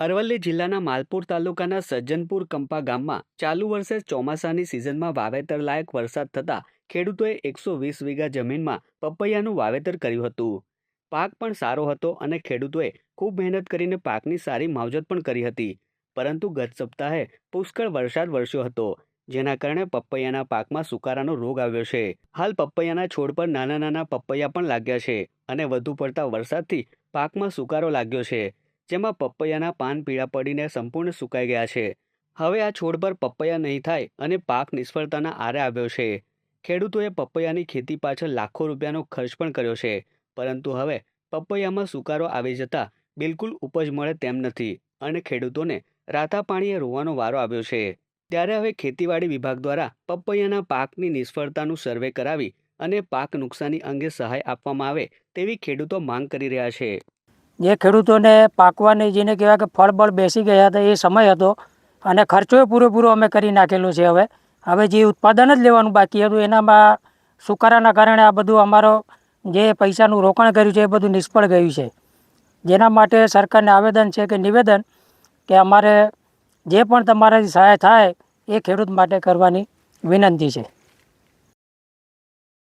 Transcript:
અરવલ્લી જિલ્લાના માલપુર તાલુકાના સજ્જનપુર કંપા ગામમાં ચાલુ વર્ષે ચોમાસાની સિઝનમાં વાવેતર લાયક વરસાદ થતાં ખેડૂતોએ એકસો વીસ વીઘા જમીનમાં પપૈયાનું વાવેતર કર્યું હતું. પાક પણ સારો હતો અને ખેડૂતોએ ખૂબ મહેનત કરીને પાકની સારી માવજત પણ કરી હતી. પરંતુ ગત સપ્તાહે પુષ્કળ વરસાદ વરસ્યો હતો, જેના કારણે પપૈયાના પાકમાં સુકારાનો રોગ આવ્યો છે. હાલ પપૈયાના છોડ પર નાના નાના પપૈયા પણ લાગ્યા છે અને વધુ પડતા વરસાદથી પાકમાં સુકારો લાગ્યો છે. જેમાં પપૈયાના પાન પીળા પડીને સંપૂર્ણ સુકાઈ ગયા છે. હવે આ છોડ પર પપૈયા નહીં થાય અને પાક નિષ્ફળતાના આરે આવ્યો છે. ખેડૂતોએ પપૈયાની ખેતી પાછળ લાખો રૂપિયાનો ખર્ચ પણ કર્યો છે. પરંતુ હવે પપૈયામાં સુકારો આવી જતા બિલકુલ ઉપજ મળે તેમ નથી અને ખેડૂતોને રાતા પાણીએ રોવાનો વારો આવ્યો છે. ત્યારે હવે ખેતીવાડી વિભાગ દ્વારા પપૈયાના પાકની નિષ્ફળતાનું સર્વે કરાવી અને પાક નુકસાની અંગે સહાય આપવામાં આવે તેવી ખેડૂતો માંગ કરી રહ્યા છે. જે ખેડૂતોને પાકવાની જેને કહેવાય કે ફળ બળ બેસી ગયા હતા એ સમય હતો અને ખર્ચો પૂરેપૂરો અમે કરી નાખેલો છે હવે. હવે જે ઉત્પાદન જ લેવાનું બાકી હતું એનામાં સુકારાના કારણે આ બધું અમારો જે પૈસાનું રોકાણ કર્યું છે એ બધું નિષ્ફળ ગયું છે. જેના માટે સરકારને આવેદન છે કે નિવેદન કે અમારે જે પણ તમારાથી સહાય થાય એ ખેડૂત માટે કરવાની વિનંતી છે.